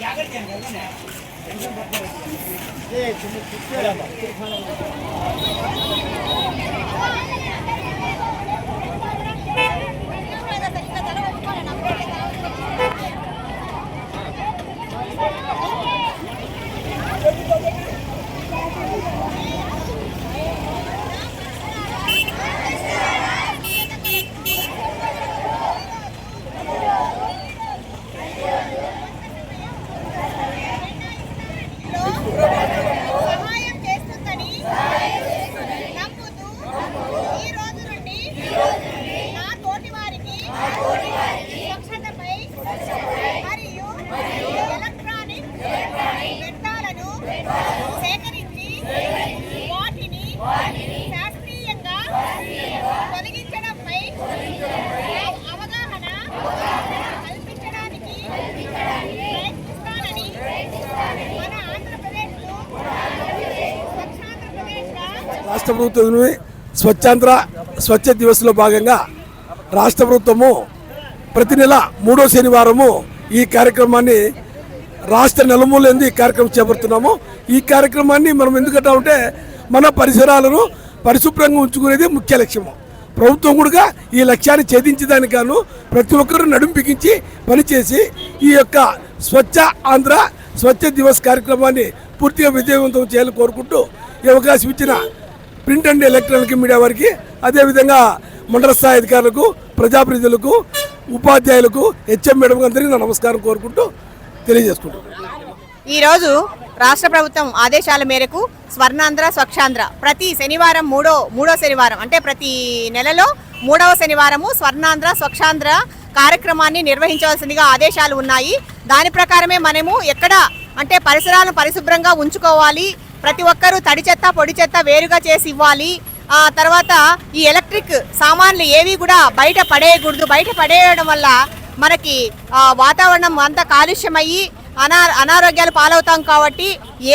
ಜಾಗ್ರತೆ তুমি రాష్ట్ర ప్రభుత్వం స్వచ్ఛాంధ్ర స్వచ్ఛ దివస్లో భాగంగా రాష్ట్ర ప్రభుత్వము ప్రతి నెల మూడో శనివారము ఈ కార్యక్రమాన్ని రాష్ట్ర నలుమూలంది ఈ కార్యక్రమం చేపడుతున్నాము. ఈ కార్యక్రమాన్ని మనం ఎందుకంటా ఉంటే మన పరిసరాలను పరిశుభ్రంగా ఉంచుకునేది ముఖ్య లక్ష్యము. ప్రభుత్వం కూడా ఈ లక్ష్యాన్ని ఛేదించడానికి గాను ప్రతి ఒక్కరూ నడుం బిగించి పనిచేసి ఈ యొక్క స్వచ్ఛ ఆంధ్ర స్వచ్ఛ దివస్ కార్యక్రమాన్ని పూర్తిగా విజయవంతం చేయాలని కోరుకుంటూ ఈ అవకాశం ఇచ్చిన ప్రింట్ అండ్ ఎలక్ట్రానిక్ మీడియా వారికి అదేవిధంగా మండల స్థాయి అధికారులకు ప్రజాప్రతినిధులకు ఉపాధ్యాయులకు హెచ్ఎం మేడం అందరికీ నా నమస్కారం కోరుకుంటూ తెలియజేసుకుంటున్నాను. ఈరోజు రాష్ట్ర ప్రభుత్వం ఆదేశాల మేరకు స్వర్ణాంధ్ర స్వచ్ఛాంధ్ర ప్రతి శనివారం మూడో మూడో శనివారం అంటే ప్రతి నెలలో మూడవ శనివారము స్వర్ణాంధ్ర స్వచ్ఛాంధ్ర కార్యక్రమాన్ని నిర్వహించవలసిందిగా ఆదేశాలు ఉన్నాయి. దాని ప్రకారమే మనము ఎక్కడ అంటే పరిసరాలను పరిశుభ్రంగా ఉంచుకోవాలి ప్రతి ఒక్కరూ తడి చెత్త పొడి చెత్త వేరుగా చేసి ఇవ్వాలి. ఆ తర్వాత ఈ ఎలక్ట్రిక్ సామాన్లు ఏవి కూడా బయట పడేయకూడదు. బయట పడేయడం వల్ల మనకి ఆ, వాతావరణం అంతా కాలుష్యమయ్యి అనా అనారోగ్యాలు పాలవుతాం కాబట్టి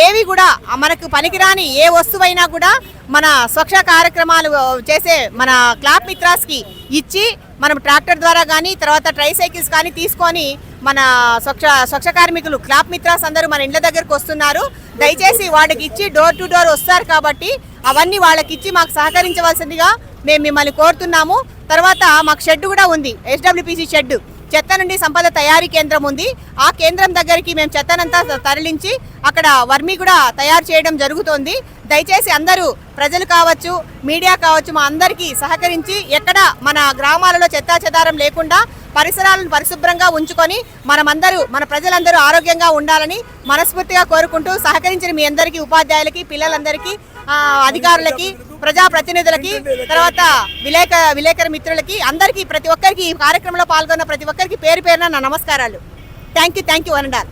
ఏవి కూడా మనకు పనికిరాని ఏ వస్తువైనా కూడా మన స్వచ్ఛ కార్యక్రమాలు చేసే మన క్లాప్ మిత్రాస్కి ఇచ్చి మనం ట్రాక్టర్ ద్వారా కానీ తర్వాత ట్రై సైకిల్స్ కానీ తీసుకొని మన స్వచ్ఛ స్వచ్ఛ కార్మికులు క్లాప్ మిత్రాస్ అందరూ మన ఇండ్ల దగ్గరకు వస్తున్నారు. దయచేసి వాళ్ళకి ఇచ్చి డోర్ టు డోర్ వస్తారు కాబట్టి అవన్నీ వాళ్ళకి ఇచ్చి మాకు సహకరించవలసిందిగా మేము మిమ్మల్ని కోరుతున్నాము. తర్వాత మాకు షెడ్ కూడా ఉంది. ఎస్డబ్ల్యూపీసీ షెడ్ చెత్త నుండి సంపద తయారీ కేంద్రం ఉంది. ఆ కేంద్రం దగ్గరికి మేము చెత్తనంతా తరలించి అక్కడ వర్మి కూడా తయారు చేయడం జరుగుతోంది. దయచేసి అందరూ ప్రజలు కావచ్చు మీడియా కావచ్చు మా అందరికీ సహకరించి ఎక్కడ మన గ్రామాలలో చెత్తా చెదారం లేకుండా పరిసరాలను పరిశుభ్రంగా ఉంచుకొని మనమందరూ మన ప్రజలందరూ ఆరోగ్యంగా ఉండాలని మనస్ఫూర్తిగా కోరుకుంటూ సహకరించిన మీ అందరికీ ఉపాధ్యాయులకి పిల్లలందరికీ అధికారులకి ప్రజాప్రతినిధులకి తర్వాత విలేక విలేకరి మిత్రులకి అందరికీ ప్రతి ఒక్కరికి ఈ కార్యక్రమంలో పాల్గొన్న ప్రతి ఒక్కరికి పేరు పేరున నా నమస్కారాలు. Thank you thank you అనండారు